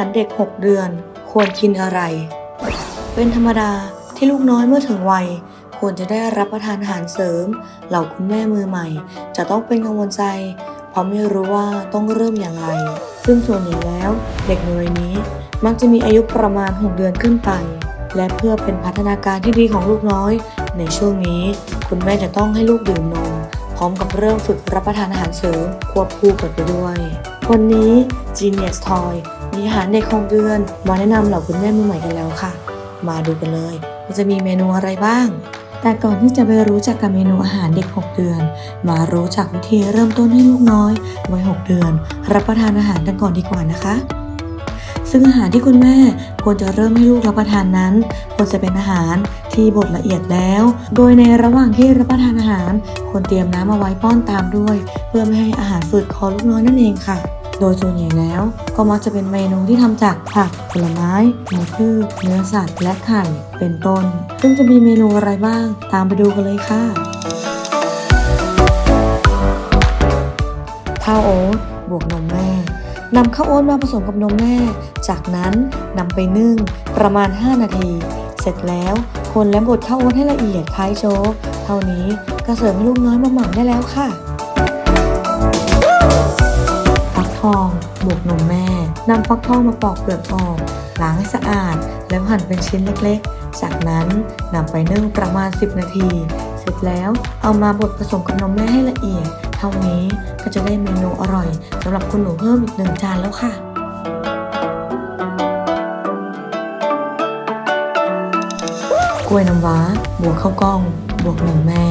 ารเด็ก 6 เดือน ควรกินอะไร เป็นธรรมดาที่ลูกน้อยเมื่อถึงวัย ควรจะได้รับประทานอาหารเสริม เหล่าคุณแม่มือใหม่ จะต้องเป็นกังวลใจ เพราะไม่รู้ว่าต้องเริ่มอย่างไร ซึ่งส่วนใหญ่แล้ว เด็กในวัยนี้ มักจะมีอายุประมาณ 6 เดือนขึ้นไป และเพื่อเป็นพัฒนาการที่ดีของลูกน้อย ในช่วงนี้ คุณแม่จะต้องให้ลูกดื่มนม ร้อมกับเริ่มฝึกรับประทานอาหารเสริมควบคู่กันไปด้วย วันนี้ Genius Toy มีอาหารเด็กของเดือน มาแนะนำเหล่าคุณแม่มือใหม่กันแล้วค่ะ มาดูกันเลยว่าจะมีเมนูอะไรบ้าง แต่ก่อนที่จะไปรู้จักกับเมนูอาหารเด็ก 6 เดือน มารู้จักวิธีเริ่มต้นให้ลูกน้อยวัย6เดือน รับประทานอาหารกันก่อนดีกว่านะคะ ซึ่งอาหารที่คุณแม่ควรจะเริ่มให้ลูกรับประทานนั้น ควรจะเป็นอาหารที่บดละเอียดแล้ว โดยในระหว่างที่รับประทานอาหาร ควรเตรียมน้ำมาไว้ป้อนตามด้วย เพื่อไม่ให้อาหารฝืดคอลูกน้อยนั่นเองค่ะ โดยส่วนใหญ่แล้ว ก็มักจะเป็นเมนูที่ทำจากผักผลไม้เนื้อพืชเนื้อสัตว์และไข่เป็นต้น ซึ่งจะมีเมนูอะไรบ้าง ตามไปดูกันเลยค่ะข้าวโอ๊ตบวกนมแม่ นำข้าวโอ๊ตมาผสมกับนมแม่ จากนั้นนำไปนึ่งประมาณ 5 นาที เสร็จแล้วคนและบดข้าวโอ๊ตให้ละเอียดคล้ายโจ๊ก เท่านี้ก็เสิร์ฟให้ลูกน้อยมาหม่ำได้แล้วค่ะฟักทองบวกนมแม่นำฟักทองมาปอกเปลือกออกล้างให้สะอาด แล้วหั่นเป็นชิ้นเล็กๆ จากนั้นนำไปนึ่งประมาณ 10 นาที เสร็จแล้วเอามาบดผสมกับนมแม่ให้ละเอียด เท่านี้ก็จะได้เมนูอร่อยสำหรับคุณหนูเพิ่มอีกหนึ่งจานแล้วค่ะกล้วยน้ำว้า บวกข้าวกล้อง บวกนมแม่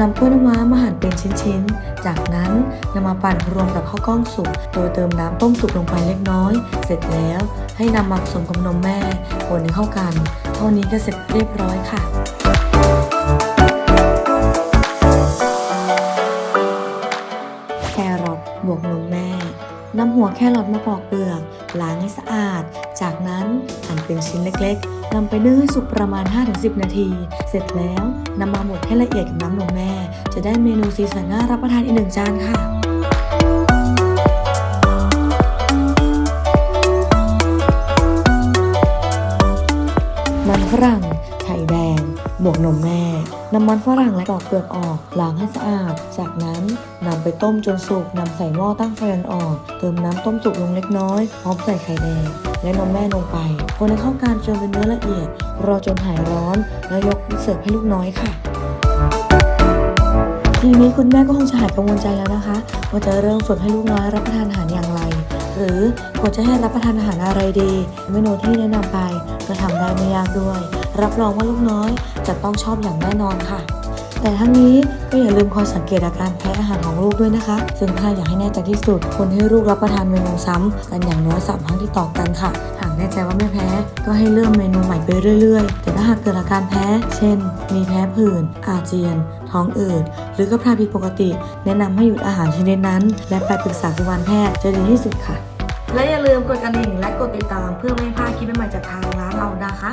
นำกล้วยน้ำว้ามาหั่นเป็นชิ้นๆ จากนั้นนำมาปั่นรวมกับข้าวกล้องสุก โดยเติมน้ำต้มสุกลงไปเล็กน้อย เสร็จแล้วให้นำมาผสมกับนมแม่คนให้เข้ากัน เท่านี้ก็เสร็จเรียบร้อยค่ะ บวกนมแม่นำหัวแครอทมาปอกเปลือก ล้างให้สะอาด จากนั้นหั่นเป็นชิ้นเล็กๆนำไปนึ่งให้สุกประมาณ 5-10 นาที เสร็จแล้วนำมาบดให้ละเอียดกับน้ำนมแม่ จะได้เมนูสีสันน่ารับประทานอีกหนึ่งจานค่ะมันฝรั่ง บวกนมแม่นำมันฝรั่งและปอกเปลือกออก ล้างให้สะอาด จากนั้นนำไปต้มจนสุกนำใส่หม้อตั้งไฟอ่อนเติมน้ำต้มสุกลงเล็กน้อย พร้อมใส่ไข่แดง และนมแม่ลงไป คนให้เข้ากันจนเป็นเนื้อละเอียด รอจนหายร้อน แล้วยกเสิร์ฟให้ลูกน้อยค่ะ ทีนี้คุณแม่ก็คงจะหายกังวลใจแล้วนะคะว่าจะเริ่มฝึกให้ลูกน้อยรับประทานอาหารอย่างไร หรือควรจะให้รับประทานอาหารอะไรดี เมนูที่แนะนำไปก็ทำได้ไม่ยากด้วย รับรองว่าลูกน้อยจะต้องชอบอย่างแน่นอนค่ะ แต่ทั้งนี้ก็อย่าลืมคอยสังเกตอาการแพ้อาหารของลูกด้วยนะคะ ซึ่งถ้าอยากให้แน่ใจที่สุดควรให้ลูกรับประทานเมนูซ้ำกันอย่างน้อยสามครั้งที่ต่อกันค่ะ หากแน่ใจว่าไม่แพ้ก็ให้เริ่มเมนูใหม่ไปเรื่อยๆ แต่ถ้าหากเกิดอาการแพ้ เช่น มีแพ้ผื่น อาเจียน ท้องอืด หรือกระเพาะผิดปกติ แนะนำให้หยุดอาหารชนิดนั้น และไปปรึกษากุมารแพทย์จะดีที่สุดค่ะและอย่าลืมกดกระดิ่งและกดติดตามเพื่อไม่ให้พลาดคลิปใหม่ๆจากทางร้านเรานะคะ